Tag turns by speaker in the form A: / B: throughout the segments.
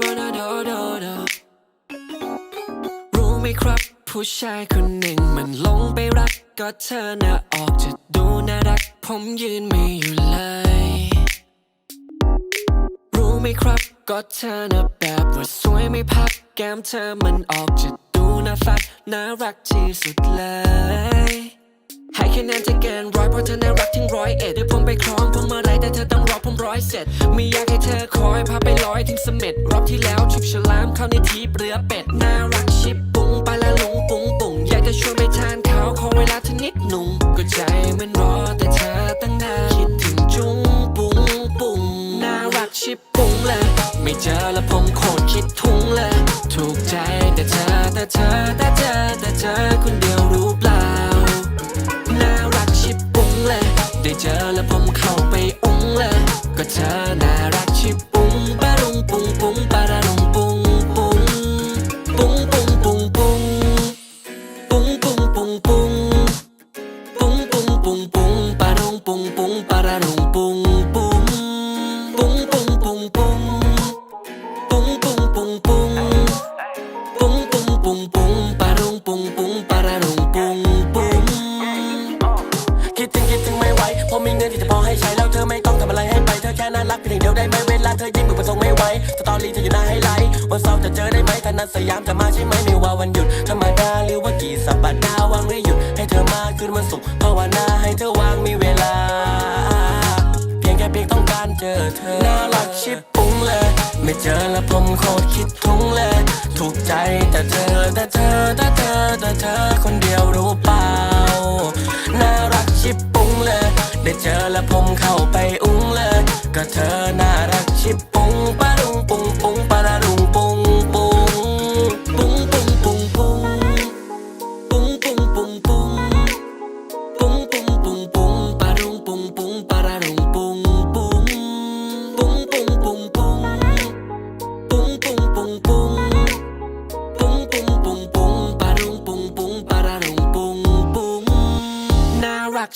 A: บนาโดโดโดรู้ไหมครับ ผู้ชายคนหนึ่งมันลงไปรักก็เธอน่ะออกจะดูน่ารัก ผมยืนไม่อยู่เลย รู้ไหมครับ ก็เธอน่ะแบบว่าสวยไม่พัก แก้มเธอมันออกจะดูน่าฟัดน่ารักที่สุดเลย คะแนนจะเกินร้อยเพราะเธอน่ารักถึงร้อยเอ็ดเดี๋ยวผมไปคล้องผมเมื่อไรแต่เธอต้องรอผมร้อยเสร็จไม่อยากให้เธอคอยพาไปลอยถึงเสม็ดรอบที่แล้วชุบฉลามเข้าในทีเรือเป็ดน่ารักชิบปุ้งไปละลุงปุ้งปุ้งอยากจะชวนไปทานข้าวขอเวลาเธอนิดหนุ่มก็ใจมันรอแต่เธอตั้งนานคิดถึงจุ้งปุ้งปุ้งน่ารักชิบปุ้งเลยไม่เจอแล้วผมโคตรคิดทุ้งเลยถูกใจแต่เธอแต่เธอ ปุ้งปุ้งปะระรุงปุ้งปุ้งปุ้งปุ้งปุ้งปุ้งปุ้งปุ้งปุ้งปุ้งปุ้งปุ้งปุ้งปุ้งปะรุงปุ้งปุ้งปะระรุงปุ้งปุ้ง
B: คิดถึงคิดถึงไม่ไหวเพราะมีเงินที่จะพอให้ใช้แล้วเธอไม่ต้องทำอะไรให้ไปเธอแค่น่ารักเพียงเดียวได้ไหมเวลาเธอยิ้มมือประสงไม่ไหวสตอรี่เธออยู่หน้าให้ไลท์วันเสาร์จะเจอได้ไหมถ้านัดสยามจะมาใช่ไหมไม่ว่าวั เจอเธอ น่ารักชิบปุ้งเลย ไม่เจอแล้วผมโคตรคิดทุ้งเลย ถูกใจแต่เธอแต่เธอ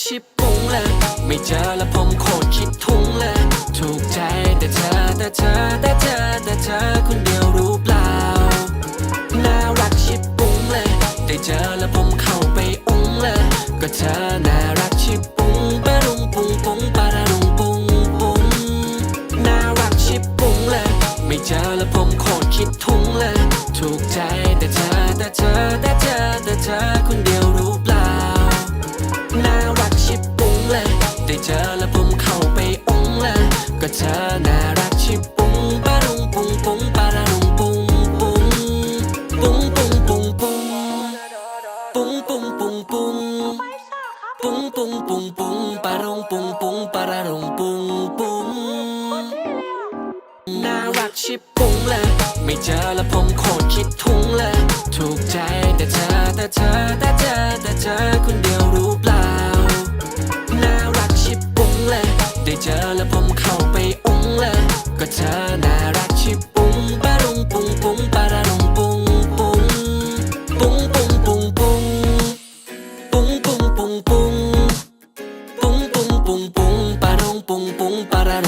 B: ชิบปุ้งเลย ไม่เจ
A: อแล้วผมโคตรคิดทุ้งเลย ถูกใจแต่เธอแต่เธอแต่เธอแต่เธอคนเดียวรู้เปล่า น่ารักชิบปุ้งเลย ได้เจอแล้วผมเข้าไปอุ้งเลย ก็เธอน่ารักชิบปุ้งปะรุงปุ้งปุ้งปะระรุงปุ้งปุ้งน่ารักชิบปุ้งเลย ไม่เจอแล้วผมโคตรคิดทุ้งเลย ถูกใจแต่เธอแต่เธอแต่เธอแต่ ปุ้งปุ้งปุ้งปุ้งปะรุงปุ้งปุ้งปะระรุงปุ้งปุ้งน่ารักชิบปุ้งเลยไม่เจอแล้วผมโคตรคิดทุ้งเลยถูกใจแต่เธอแต่เธอแต่เธอแต่เธอคนเดียวรู้เปล่า pum pum para